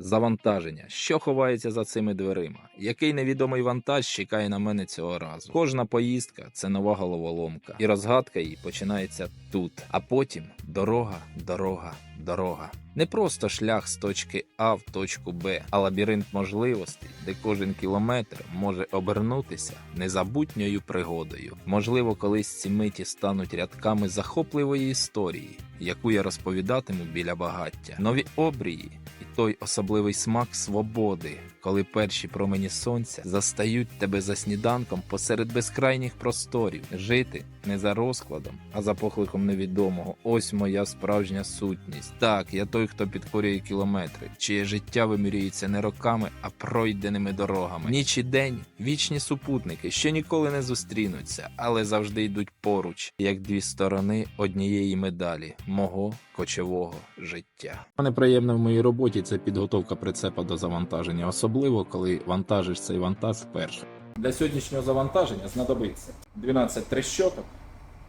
Завантаження. Що ховається за цими дверима? Який невідомий вантаж чекає на мене цього разу? Кожна поїздка це нова головоломка, і розгадка її починається тут. А потім дорога, дорога, дорога. Не просто шлях з точки А в точку Б, а лабіринт можливостей, де кожен кілометр може обернутися незабутньою пригодою. Можливо, колись ці миті стануть рядками захопливої історії, яку я розповідатиму біля багаття. Нові обрії і той особливий смак свободи, коли перші промені сонця застають тебе за сніданком посеред безкрайніх просторів. Жити не за розкладом, а за покликом невідомого. Ось моя справжня сутність. Так, я той, хто підкорює кілометри, чиє життя вимірюється не роками, а пройденими дорогами. Ніч і день вічні супутники, що ніколи не зустрінуться, але завжди йдуть поруч, як дві сторони однієї медалі мого кочового життя. Неприємне в моїй роботі це підготовка прицепа до завантаження, особливо коли вантажиш цей вантаж вперше. Для сьогоднішнього завантаження знадобиться 12 трещоток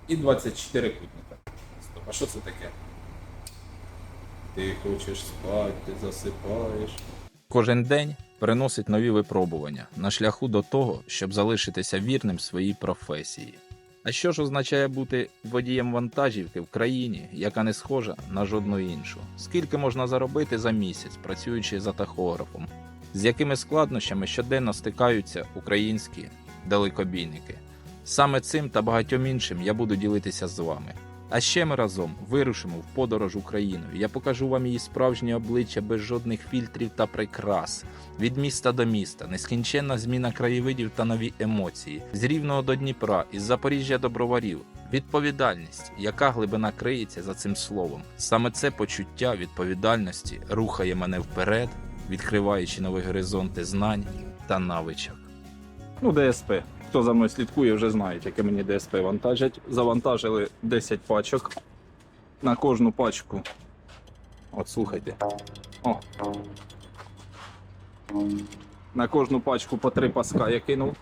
і 24 кутника. Стоп, а що це таке? Ти хочеш спати, ти засипаєш. Кожен день приносить нові випробування на шляху до того, щоб залишитися вірним своїй професії. А що ж означає бути водієм вантажівки в країні, яка не схожа на жодну іншу? Скільки можна заробити за місяць, працюючи за тахографом? З якими складнощами щоденно стикаються українські далекобійники? Саме цим та багатьом іншим я буду ділитися з вами. А ще ми разом вирушимо в подорож Україною. Я покажу вам її справжнє обличчя без жодних фільтрів та прикрас. Від міста до міста, нескінченна зміна краєвидів та нові емоції, з Рівного до Дніпра, із Запоріжжя до Броварів. Відповідальність, яка глибина криється за цим словом. Саме це почуття відповідальності рухає мене вперед, відкриваючи нові горизонти знань та навичок. Ну, ДСП. Хто за мною слідкує, вже знають, яке мені ДСП вантажать. Завантажили 10 пачок. На кожну пачку. От слухайте. О. На кожну пачку по три паска я кинув.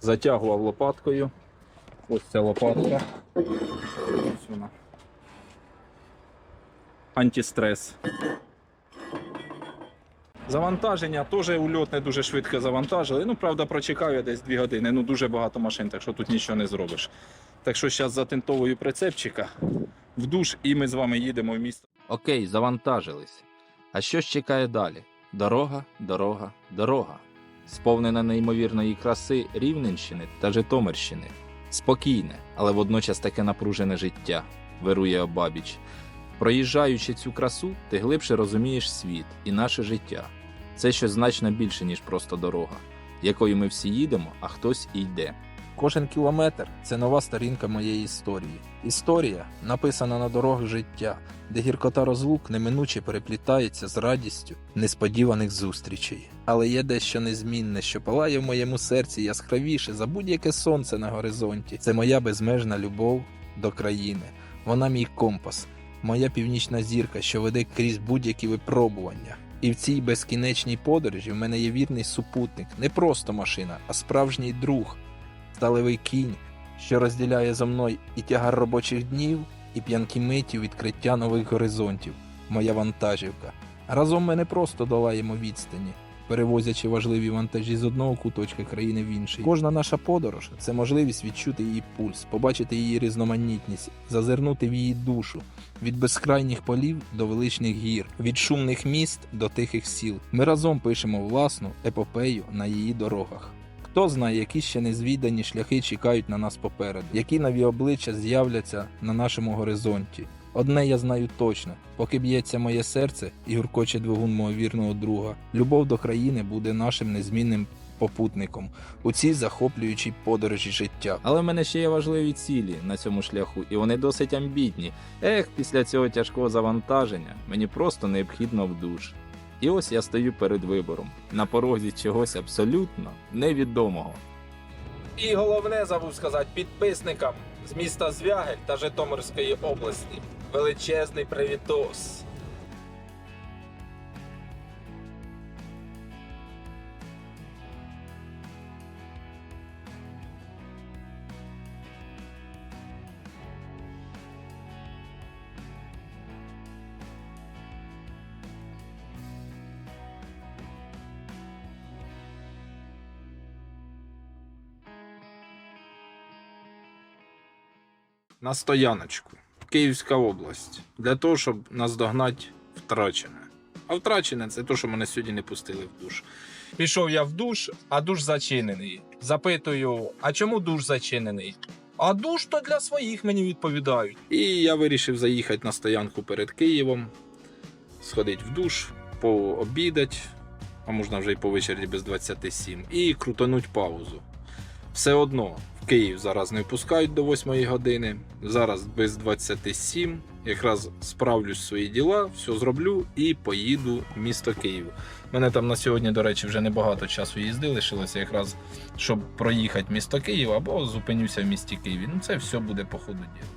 Затягував лопаткою. Ось ця лопатка. Ось вона. Антистрес. Завантаження теж ульотне дуже швидко завантажили. Ну, правда, прочекав я десь 2 години. Ну, дуже багато машин, так що тут нічого не зробиш. Так що зараз затинтовую прицепчика в душ, і ми з вами їдемо в місто. Окей, завантажились. А що ж чекає далі? Дорога, дорога, дорога. Сповнена неймовірної краси Рівненщини та Житомирщини. Спокійне, але водночас таке напружене життя вирує обабіч. Проїжджаючи цю красу, ти глибше розумієш світ і наше життя. Це щось значно більше, ніж просто дорога, якою ми всі їдемо, а хтось і йде. Кожен кілометр це нова сторінка моєї історії. Історія написана на дорогах життя, де гіркота розлук неминуче переплітається з радістю несподіваних зустрічей. Але є дещо незмінне, що палає в моєму серці яскравіше за будь-яке сонце на горизонті. Це моя безмежна любов до країни. Вона мій компас, моя північна зірка, що веде крізь будь-які випробування. І в цій безкінечній подорожі в мене є вірний супутник, не просто машина, а справжній друг, сталевий кінь, що розділяє зо мною і тягар робочих днів, і п'янкі миті відкриття нових горизонтів, моя вантажівка. Разом ми не просто долаємо відстані, перевозячи важливі вантажі з одного куточка країни в інший. Кожна наша подорож це можливість відчути її пульс, побачити її різноманітність, зазирнути в її душу. Від безкрайніх полів до величних гір, від шумних міст до тихих сіл. Ми разом пишемо власну епопею на її дорогах. Хто знає, які ще незвідані шляхи чекають на нас попереду, які нові обличчя з'являться на нашому горизонті. Одне я знаю точно: поки б'ється моє серце і гуркоче двигун мого вірного друга, любов до країни буде нашим незмінним попутником у цій захоплюючій подорожі життя. Але в мене ще є важливі цілі на цьому шляху, і вони досить амбітні. Ех, після цього тяжкого завантаження мені просто необхідно в душ. І ось я стою перед вибором на порозі чогось абсолютно невідомого. І головне забув сказати підписникам з міста Звягель та Житомирської області величезний привітос. На стояночку. Київська область. Для того, щоб наздогнати втрачене. А втрачене це те, що мене сьогодні не пустили в душ. Пішов я в душ, а душ зачинений. Запитую, а чому душ зачинений? А душ то для своїх мені відповідають. І я вирішив заїхати на стоянку перед Києвом, сходити в душ, пообідати, а можна вже й по вечері без 27, і крутануть паузу. Все одно Київ зараз не впускають до 8 години, зараз без 27. Якраз справлюсь свої діла, все зроблю і поїду в місто Київ. Мене там на сьогодні, до речі, вже небагато часу їзди лишилося, якраз щоб проїхати місто Київ або зупинюся в місті Києві. Ну це все буде по ходу діла.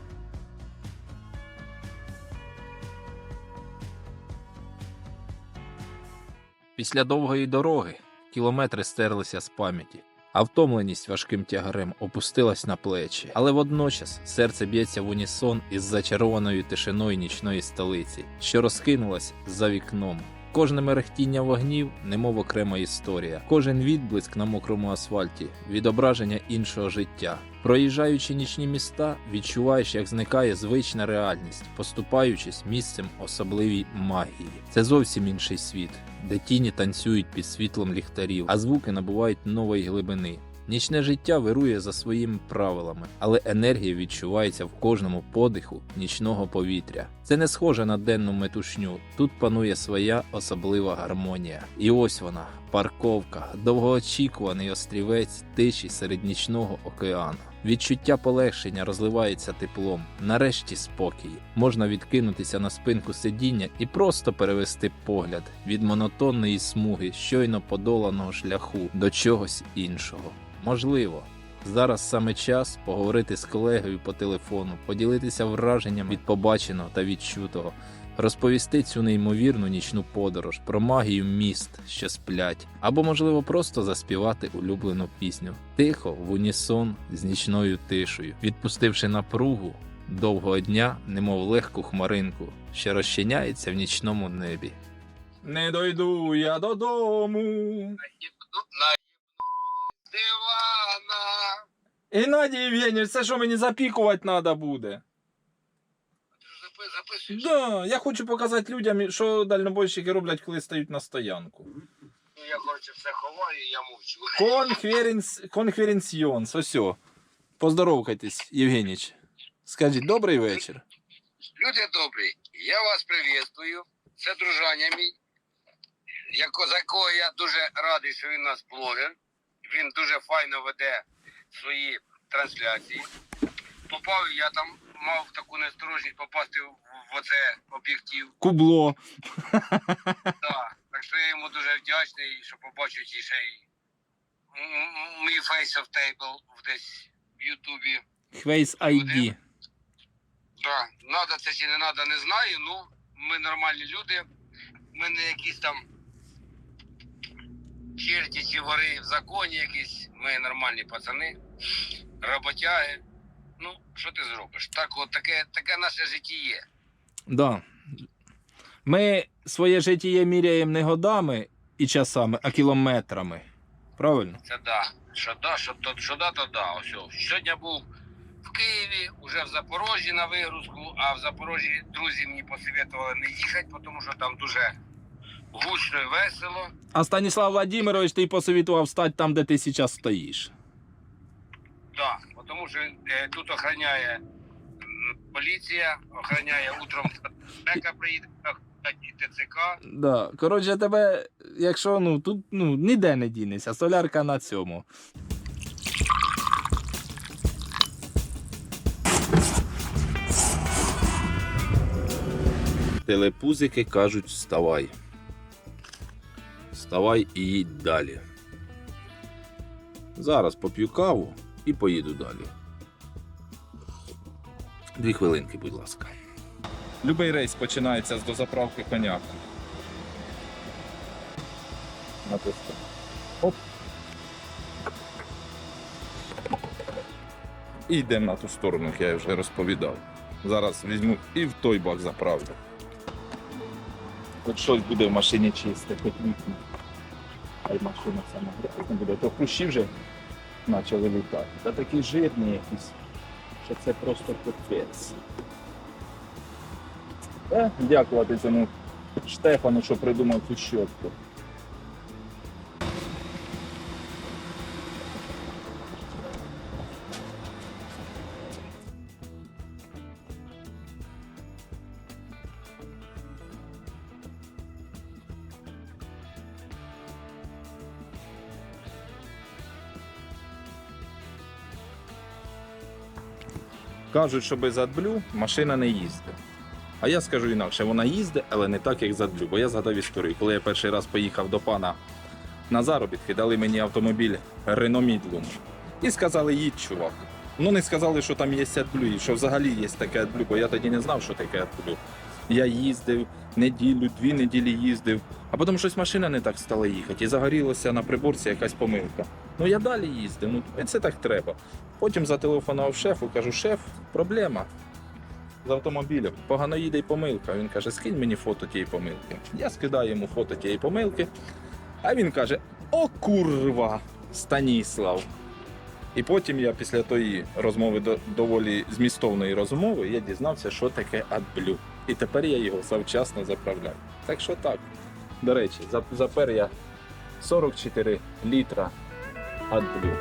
Після довгої дороги кілометри стерлися з пам'яті, а втомленість важким тягарем опустилась на плечі. Але водночас серце б'ється в унісон із зачарованою тишиною нічної столиці, що розкинулась за вікном. Кожне мерехтіння вогнів, немов окрема історія, кожен відблиск на мокрому асфальті, відображення іншого життя. Проїжджаючи нічні міста, відчуваєш, як зникає звична реальність, поступаючись місцем особливій магії. Це зовсім інший світ, де тіні танцюють під світлом ліхтарів, а звуки набувають нової глибини. Нічне життя вирує за своїми правилами, але енергія відчувається в кожному подиху нічного повітря. Це не схоже на денну метушню. Тут панує своя особлива гармонія. І ось вона, парковка, довгоочікуваний острівець тиші серед нічного океану. Відчуття полегшення розливається теплом. Нарешті спокій. Можна відкинутися на спинку сидіння і просто перевести погляд від монотонної смуги щойно подоланого шляху до чогось іншого. Можливо, зараз саме час поговорити з колегою по телефону, поділитися враженням від побаченого та відчутого, розповісти цю неймовірну нічну подорож про магію міст, що сплять, або, можливо, просто заспівати улюблену пісню тихо в унісон з нічною тишею, відпустивши напругу довгого дня, немов легку хмаринку, що розчиняється в нічному небі. Не дойду я додому. дивана. Геннадій Євгенійович, це що мені запікувати треба буде? Запи- Записуєш? Да, я хочу показати людям, що дальнобойщики роблять, коли стають на стоянку. Ну, я, коротше, все ховаю, я мовчу. Конференц... Конференціонс, ось. Поздоровкайтесь, Євгенійович. Скажіть, добрий вечір. Люди добрі, я вас привітую. Це дружаня мій, яко, за якого я дуже радий, що він у нас блогер. Він дуже файно веде свої трансляції. Попав я там, мав таку несторожність попасти в, оце об'єктив. Кубло. Да. Так що я йому дуже вдячний, що побачив ті ще й мій Face of Table десь в Ютубі. Хвейс ID. Да. Надо це чи не надо, не знаю. Ну, ми нормальні люди. Ми не якісь там черті чи вори в законі якісь. Ми нормальні пацани, роботяги. Ну, що ти зробиш? Так, от таке, таке наше життя. Да. Ми своє життя міряємо не годами і часами, а кілометрами. Правильно? Це да. Що да, що то, що да, то да. Ось. Сьогодні був в Києві, уже в Запорожжі на вигрузку, а в Запорожжі друзі мені посоветували не їхати, тому що там дуже гучно і весело. А Станіслав Владимирович ти посовітував стати там, де ти зараз стоїш. Да, тому що е, тут охороняє поліція, охороняє утром безпека приїде, охороняє і ТЦК. Да. Коротше, тебе, якщо ну тут ну ніде не дінешся, солярка на цьому. Телепузики кажуть вставай. Вставай і їдь далі. Зараз поп'ю каву і поїду далі. Дві хвилинки, будь ласка. Любий рейс починається з дозаправки коняка. Натисни. Оп. І йдемо на ту сторону, як я вже розповідав. Зараз візьму і в той бак заправлю. Хоч щось буде в машині чисте, хоч вікна. Хай машина сама буде. То кущі вже почали літати. Та такі жирні якісь. що це просто капець. Е, дякувати цьому Штефану, що придумав цю щотку. Кажуть, що без AdBlue машина не їздить. А я скажу інакше, вона їздить, але не так, як з AdBlue. Бо я згадав історію. Коли я перший раз поїхав до пана на заробітки, дали мені автомобіль Renault Midland. І сказали, їдь, чувак. Ну не сказали, що там є AdBlue, і що взагалі є таке AdBlue, бо я тоді не знав, що таке AdBlue. Я їздив неділю, дві неділі їздив, а потім щось машина не так стала їхати. І загорілося на приборці якась помилка. Ну я далі їздив, ну і це так треба. Потім зателефонував шефу, кажу, шеф, проблема з автомобілем. Погано їде й помилка. Він каже, скинь мені фото тієї помилки. Я скидаю йому фото тієї помилки. А він каже: О, курва, Станіслав. І потім я після тої розмови доволі змістовної розмови я дізнався, що таке AdBlue. І тепер я його завчасно заправляю. Так що так. До речі, запер я 44 літра AdBlue.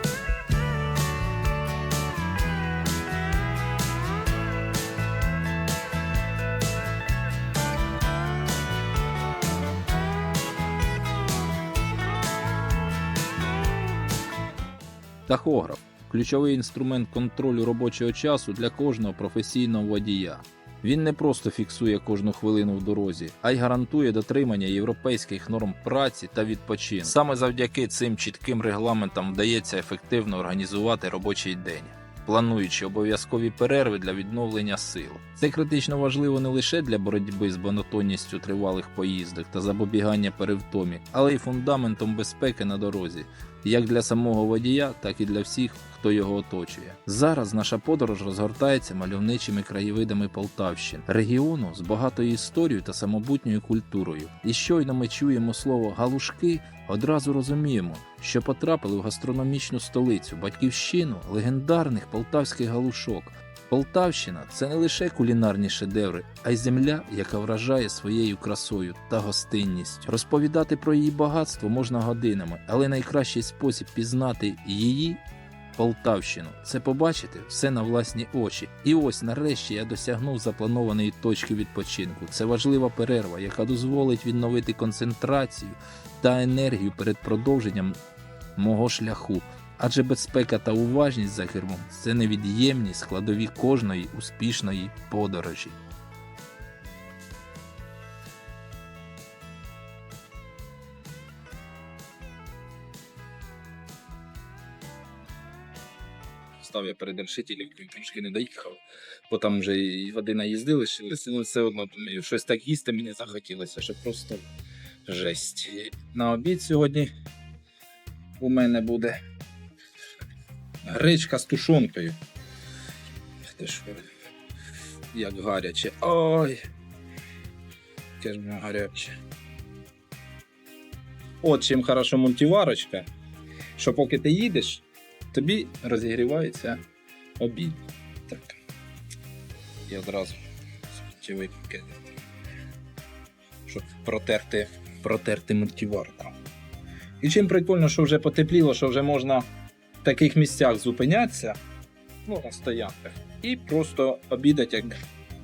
Тахограф ключовий інструмент контролю робочого часу для кожного професійного водія. Він не просто фіксує кожну хвилину в дорозі, а й гарантує дотримання європейських норм праці та відпочинку. Саме завдяки цим чітким регламентам вдається ефективно організувати робочий день, плануючи обов'язкові перерви для відновлення сил. Це критично важливо не лише для боротьби з монотонністю тривалих поїздок та запобігання перевтомі, але й фундаментом безпеки на дорозі як для самого водія, так і для всіх, хто його оточує. Зараз наша подорож розгортається мальовничими краєвидами Полтавщини, регіону з багатою історією та самобутньою культурою. І щойно ми чуємо слово галушки, одразу розуміємо, що потрапили в гастрономічну столицю, батьківщину легендарних полтавських галушок. Полтавщина це не лише кулінарні шедеври, а й земля, яка вражає своєю красою та гостинністю. Розповідати про її багатство можна годинами, але найкращий спосіб пізнати її. Полтавщину це побачити все на власні очі. І ось нарешті я досягнув запланованої точки відпочинку. Це важлива перерва, яка дозволить відновити концентрацію та енергію перед продовженням мого шляху. Адже безпека та уважність за кермом це невід'ємні складові кожної успішної подорожі. Став я перед решетілівкою, трошки не доїхав, бо там вже і води наїздили, але все одно думаю, щось так їсти мені захотілося, що просто жесть. На обід сьогодні у мене буде гречка з тушонкою. Як гаряче. Ой. Яке ж воно гаряче. От чим хорошо мультиварочка, що поки ти їдеш, тобі розігрівається обід. Так. І одразу сміттєвий пакет. Щоб протерти, протерти мультиварку. І чим прикольно, що вже потепліло, що вже можна в таких місцях зупинятися, ну, на стоянках, і просто обідати як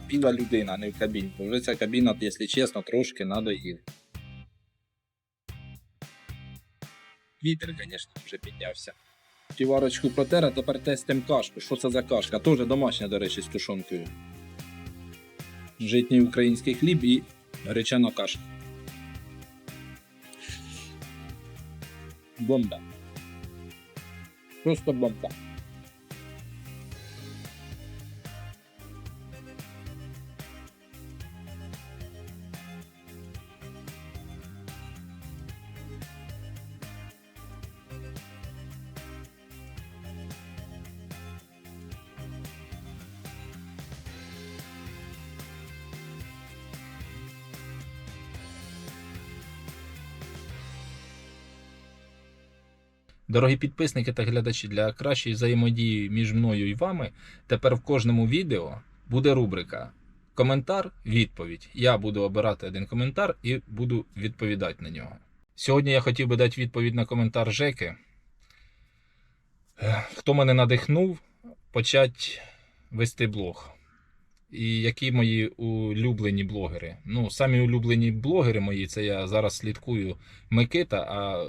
біла людина, а не в кабіні. Бо вже ця кабіна, якщо чесно, трошки надоїла. Вітер, звісно, вже піднявся. Тіварочку протер, а тепер тестим кашку. Що це за кашка? Теж домашня, до речі, з тушонкою. Житній український хліб і гречана кашка. Бомба. Просто бомба. Дорогі підписники та глядачі, для кращої взаємодії між мною і вами тепер в кожному відео буде рубрика Коментар, відповідь. Я буду обирати один коментар і буду відповідати на нього. Сьогодні я хотів би дати відповідь на коментар Жеки. Хто мене надихнув почати вести блог? І які мої улюблені блогери? Ну, самі улюблені блогери мої, це я зараз слідкую Микита, а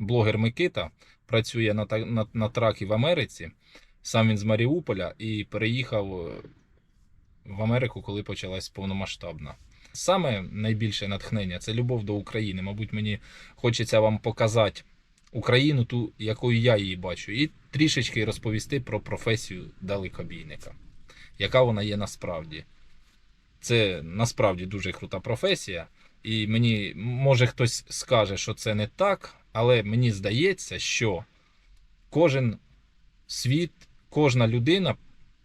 блогер Микита працює на, на, на тракі в Америці. Сам він з Маріуполя і переїхав е, в Америку, коли почалась повномасштабна. Саме найбільше натхнення це любов до України. Мабуть, мені хочеться вам показати Україну, ту, якою я її бачу, і трішечки розповісти про професію далекобійника, яка вона є насправді. Це насправді дуже крута професія. І мені, може, хтось скаже, що це не так, але мені здається, що кожен світ, кожна людина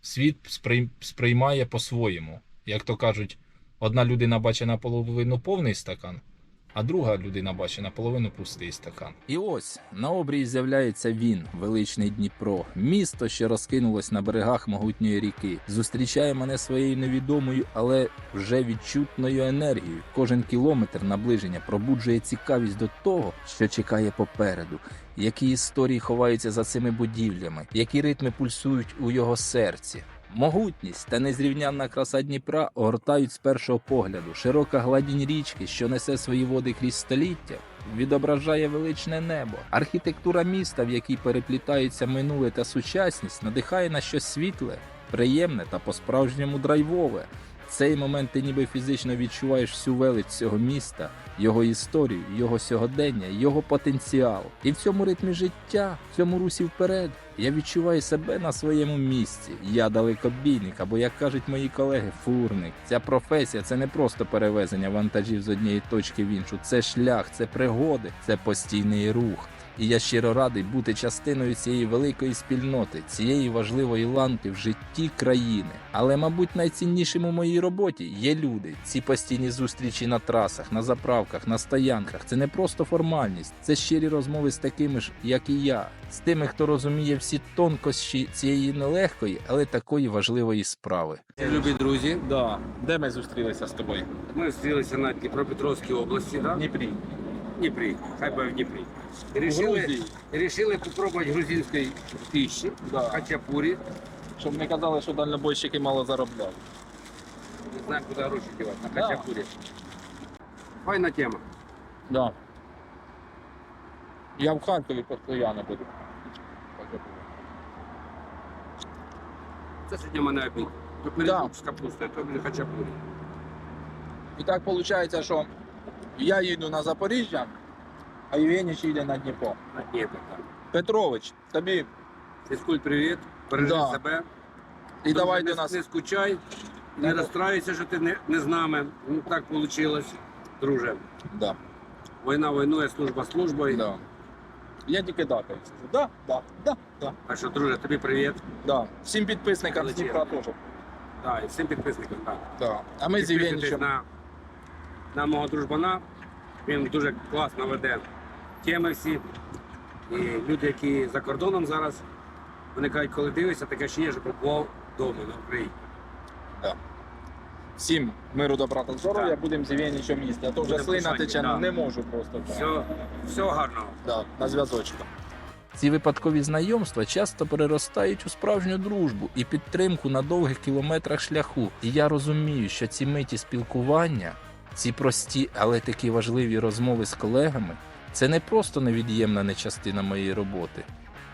світ сприй- сприймає по-своєму. Як то кажуть, одна людина бачить наполовину повний стакан, а друга людина бачить наполовину пустий стакан. І ось на обрії з'являється він, величний Дніпро, місто, що розкинулось на берегах могутньої ріки. Зустрічає мене своєю невідомою, але вже відчутною енергією. Кожен кілометр наближення пробуджує цікавість до того, що чекає попереду. Які історії ховаються за цими будівлями, які ритми пульсують у його серці. Могутність та незрівнянна краса Дніпра огортають з першого погляду. Широка гладінь річки, що несе свої води крізь століття, відображає величне небо. Архітектура міста, в якій переплітаються минуле та сучасність, надихає на щось світле, приємне та по-справжньому драйвове. Цей момент ти ніби фізично відчуваєш всю велич цього міста, його історію, його сьогодення, його потенціал. І в цьому ритмі життя, в цьому русі вперед, я відчуваю себе на своєму місці. Я далекобійник, або як кажуть мої колеги, фурник. Ця професія це не просто перевезення вантажів з однієї точки в іншу. Це шлях, це пригоди, це постійний рух. І я щиро радий бути частиною цієї великої спільноти, цієї важливої ланки в житті країни. Але, мабуть, найціннішим у моїй роботі є люди. Ці постійні зустрічі на трасах, на заправках, на стоянках. Це не просто формальність, це щирі розмови з такими ж, як і я, з тими, хто розуміє всі тонкощі цієї нелегкої, але такої важливої справи. Любі друзі, Да. Де ми зустрілися з тобою? ми зустрілися на Дніпропетровській області, да? Дніпрі. Дніпрі, хай би в Дніпрі. Рішили, Грузії. і рішили попробувати грузинської піші, Да. хачапурі. Щоб не казали, що дальнобойщики мало заробляють. Не знаю, куди гроші дівати, на Да. Файна тема. Да. Я в Харкові постійно буду. Це сьогодні в мене обід. То перезук з капустою, то буде хачапурі. І так виходить, що я їду на Запоріжжя, а Євгеній їде на Дніпро. На Дніпро, так. Петрович, тобі Фізкуль, привіт. Бережи Да. себе. і давай не, до нас. Не скучай, не розстраюйся, що ти не, не з нами. Ну, так вийшло, друже. Да, Війна війною, служба службою. да. Я тільки да, кажу. Да, да, да, да, Так що, друже, тобі привіт. да. Всім підписникам з Дніпра теж. Так, і всім підписникам. Так. Да. А ми з Підписуйтесь Євгенічем. на, на мого дружбана. Він дуже класно веде теми всі. І люди, які за кордоном зараз, вони кажуть, коли дивишся, таке ще є, що побував вдома на Україні. Всім миру, добра та здоров'я, Так. будемо з Євгенічем їсти. А то вже слина тече, да. не можу просто. Все, всього гарного. Да, на зв'язочку. Ці випадкові знайомства часто переростають у справжню дружбу і підтримку на довгих кілометрах шляху. І я розумію, що ці миті спілкування, ці прості, але такі важливі розмови з колегами, це не просто невід'ємна не частина моєї роботи.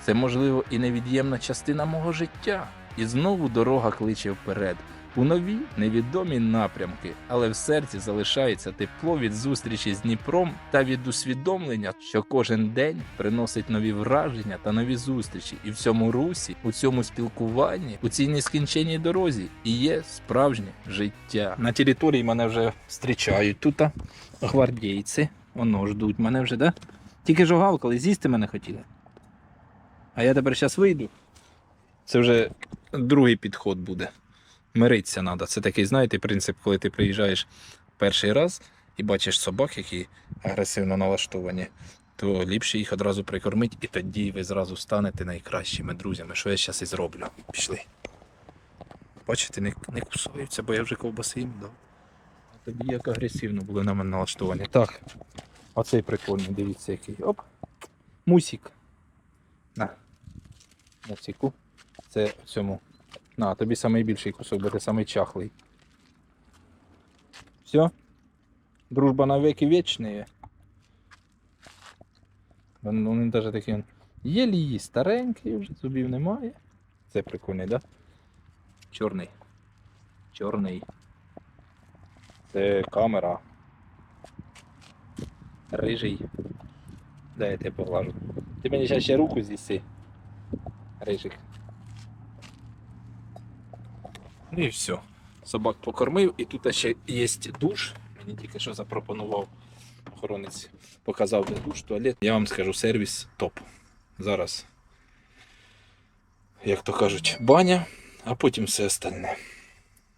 Це, можливо, і невід'ємна частина мого життя. І знову дорога кличе вперед. У нові невідомі напрямки, але в серці залишається тепло від зустрічі з Дніпром та від усвідомлення, що кожен день приносить нові враження та нові зустрічі, і в цьому русі, у цьому спілкуванні, у цій нескінченній дорозі і є справжнє життя. На території мене вже зустрічають тут гвардійці. Воно ждуть мене вже, да? Тільки ж гавкали, з'їсти мене хотіли. А я тепер зараз вийду. Це вже другий підход буде. Миритися треба. Це такий, знаєте, принцип, коли ти приїжджаєш перший раз і бачиш собак, які агресивно налаштовані, то ліпше їх одразу прикормити, і тоді ви зразу станете найкращими друзями, що я зараз і зроблю. Пішли. Бачите, не, не кусаються, бо я вже ковбаси їм дав. А тоді як агресивно були на мене налаштовані. Так. Оцей прикольний, дивіться який. Оп. Мусік. На. Мусіку. Це цьому. На, тобі найбільший кусок, бо ти самий чахлий. Все? Дружба навеки вічні. Він, він навіть такий він єлі старенький, вже зубів немає. Це прикольний, так? Да? Чорний. Чорний. Це камера. Рижий. Дай я тебе поглажу. Ти мені зараз ще руку з'їси. Рижик. Ну і все. Собак покормив, і тут ще є душ. Мені тільки що запропонував охоронець. Показав де душ, туалет. Я вам скажу, сервіс топ. Зараз, як то кажуть, баня, а потім все остальне.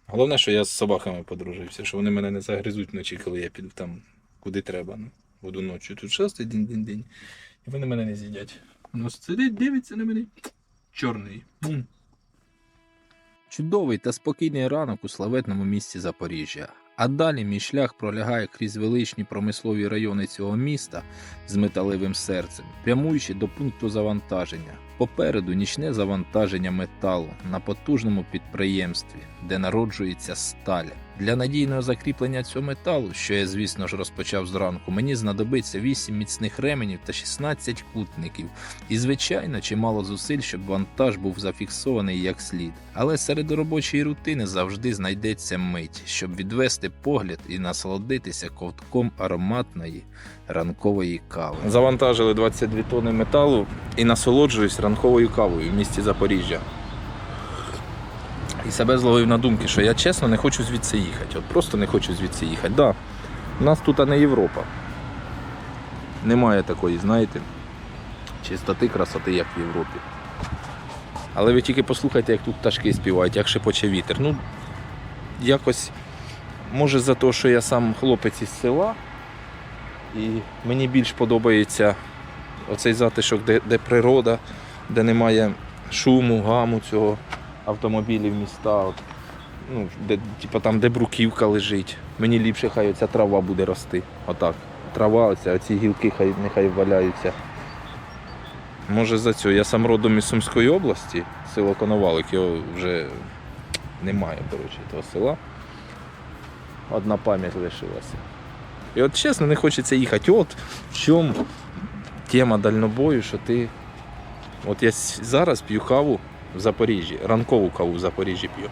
Головне, що я з собаками подружився, що вони мене не загризуть вночі, коли я піду там куди треба. Ну, буду ночі тут шастий день-день-день. І вони мене не з'їдять. Ну, сидить, дивиться на мене. Чорний. М. Чудовий та спокійний ранок у славетному місті Запоріжжя. А далі мій шлях пролягає крізь величні промислові райони цього міста з металевим серцем, прямуючи до пункту завантаження. Попереду нічне завантаження металу на потужному підприємстві, де народжується сталь. Для надійного закріплення цього металу, що я, звісно ж, розпочав зранку, мені знадобиться 8 міцних ременів та 16 кутників, і, звичайно, чимало зусиль, щоб вантаж був зафіксований як слід. Але серед робочої рутини завжди знайдеться мить, щоб відвести погляд і насолодитися ковтком ароматної ранкової кави. Завантажили 22 тонни металу і насолоджуюсь ранковою кавою в місті Запоріжжя. І себе зловив на думки, що я чесно не хочу звідси їхати. От просто не хочу звідси їхати. Да, у нас тут не Європа. Немає такої, знаєте, чистоти, красоти, як в Європі. Але ви тільки послухайте, як тут пташки співають, як шепоче вітер. Ну, якось, може, за те, що я сам хлопець із села, і мені більш подобається оцей затишок, де, де природа, де немає шуму, гаму цього автомобілів міста. От, ну, де, типу, там, де бруківка лежить. Мені ліпше хай оця трава буде рости. Отак. Трава, оця, оці гілки хай, нехай валяються. Може за цього. Я сам родом із Сумської області, село Коновалик, його вже немає, коротше, того села. Одна пам'ять лишилася. І от чесно, не хочеться їхати. От в чому тема дальнобою, що ти. От я зараз п'ю каву в Запоріжжі, ранкову каву в Запоріжжі п'ю.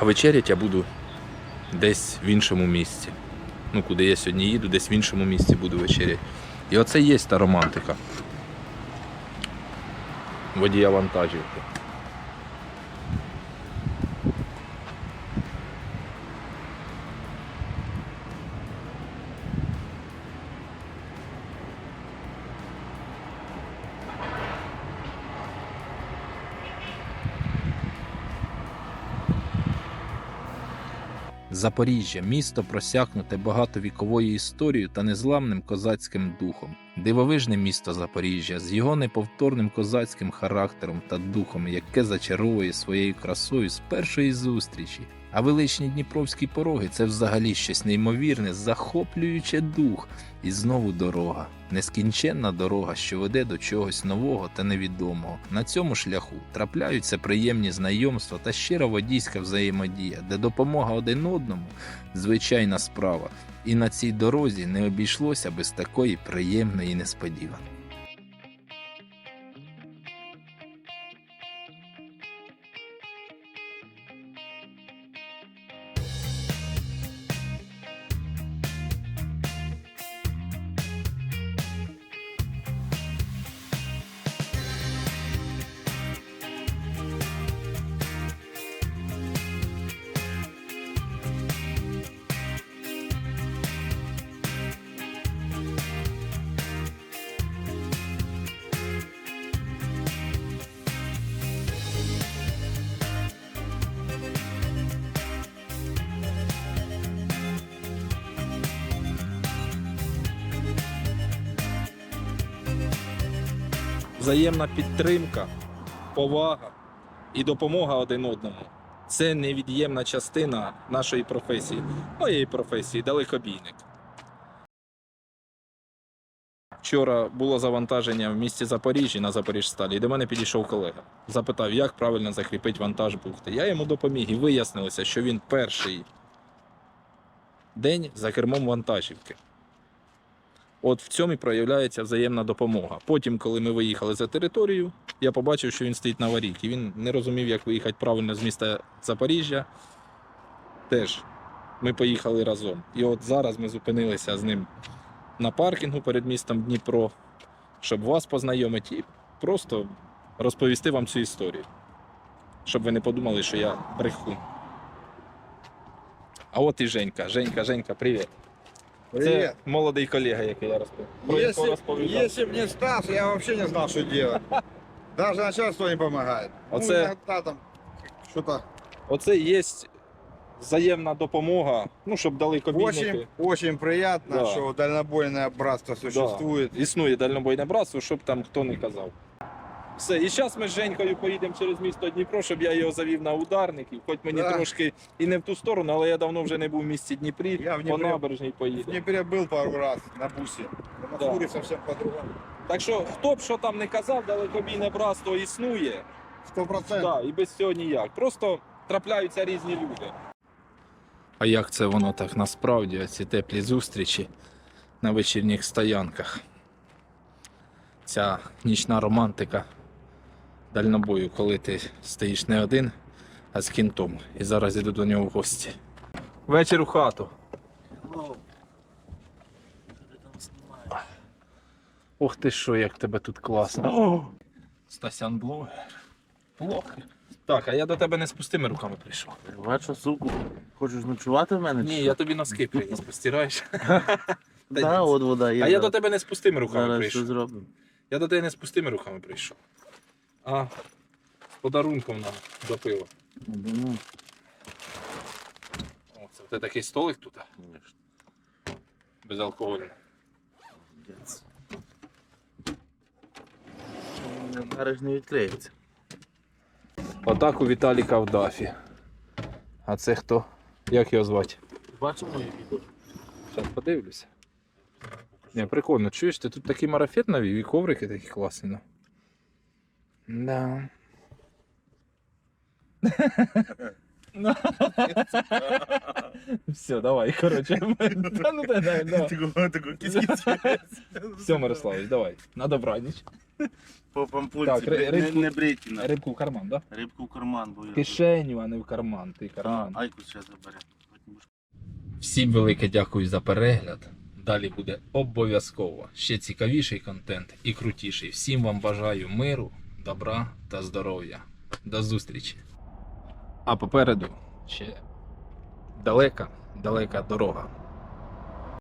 А вечерять я буду десь в іншому місці. Ну, куди я сьогодні їду, десь в іншому місці буду вечеряти. І оце є та романтика. Водія вантажівки. Запоріжжя місто просякнуте багатовіковою історією та незламним козацьким духом. Дивовижне місто Запоріжжя з його неповторним козацьким характером та духом, яке зачаровує своєю красою з першої зустрічі. А величні дніпровські пороги це взагалі щось неймовірне, захоплююче дух. І знову дорога, нескінченна дорога, що веде до чогось нового та невідомого. На цьому шляху трапляються приємні знайомства та щира водійська взаємодія, де допомога один одному звичайна справа. І на цій дорозі не обійшлося без такої приємної несподіванки. Взаємна підтримка, повага і допомога один одному. Це невід'ємна частина нашої професії, моєї професії, далекобійник. Вчора було завантаження в місті Запоріжжі на Запоріжсталі, і до мене підійшов колега. Запитав, як правильно закріпити вантаж бухти. Я йому допоміг і вияснилося, що він перший день за кермом вантажівки. От в цьому і проявляється взаємна допомога. Потім, коли ми виїхали за територію, я побачив, що він стоїть на аварійці. Він не розумів, як виїхати правильно з міста Запоріжжя. Теж ми поїхали разом. І от зараз ми зупинилися з ним на паркінгу перед містом Дніпро, щоб вас познайомити і просто розповісти вам цю історію. Щоб ви не подумали, що я брехун. А от і Женька. Женька, Женька, привіт. Це Привет. молодий колега, який я розповів. Про якого Если, розповідав. если б не Стас, я вообще не знал, что делать. Даже начальство не помогает. Вот ну, иногда там что-то Оце є взаємна допомога, ну, щоб далекобійники. очень, очень приятно, Да. что дальнобойное братство существует. Існує дальнобойне братство, щоб там хто не казав. Все, і зараз ми з Женькою поїдемо через місто Дніпро, щоб я його завів на ударників. Хоч мені Да. трошки і не в ту сторону, але я давно вже не був в місті Дніпрі, Я в по Дніпрі- набережній В поїду. Днепре был пару раз на бусе. На Да. фуре совсем по-другому. Так що, хто б що там не казав, далекобійне братство існує. Сто процентов. Так, і без цього ніяк. Просто трапляються різні люди. А як це воно так насправді, ці теплі зустрічі на вечірніх стоянках? Ця нічна романтика дальнобою, коли ти стоїш не один, а з кінтом. І зараз іду до нього в гості. Вечір у хату. Ох ти що, як тебе тут класно. Стасян блогер. Блогер. Так, а я до тебе не з пустими руками прийшов. Бачу, суку, хочеш ночувати в мене? Ні, я тобі носки приніс, постираєш. Да, от вода є. А я до тебе не з пустими руками Зараз що прийшов. зробимо. Я до тебе не з пустими руками прийшов. А з подарунком нам до пива. Ну, О, це такий столик тут, безалкогольний. Ну, Зараз не відкриється. Отак у Віталіка в дафі. А це хто? Як його звати? Бачимо моє відео? Зараз подивлюся. Не, прикольно, чуєш, ти тут такий марафет навів і коврики такі класні. Да. Все, давай, короче. Та ну дай, дай, давай. Все, Мирославич, давай. На добраніч. По пампульці, Так, ри- не, рибку- не бриті на. Рибку в карман, да? Рибку в карман, бо В я... кишеню, а не в карман. Ти карман. Айку ще забере. Потім будеш Всім велике дякую за перегляд. Далі буде обов'язково ще цікавіший контент і крутіший. Всім вам бажаю миру, добра та здоров'я. До зустрічі! А попереду ще далека, далека дорога.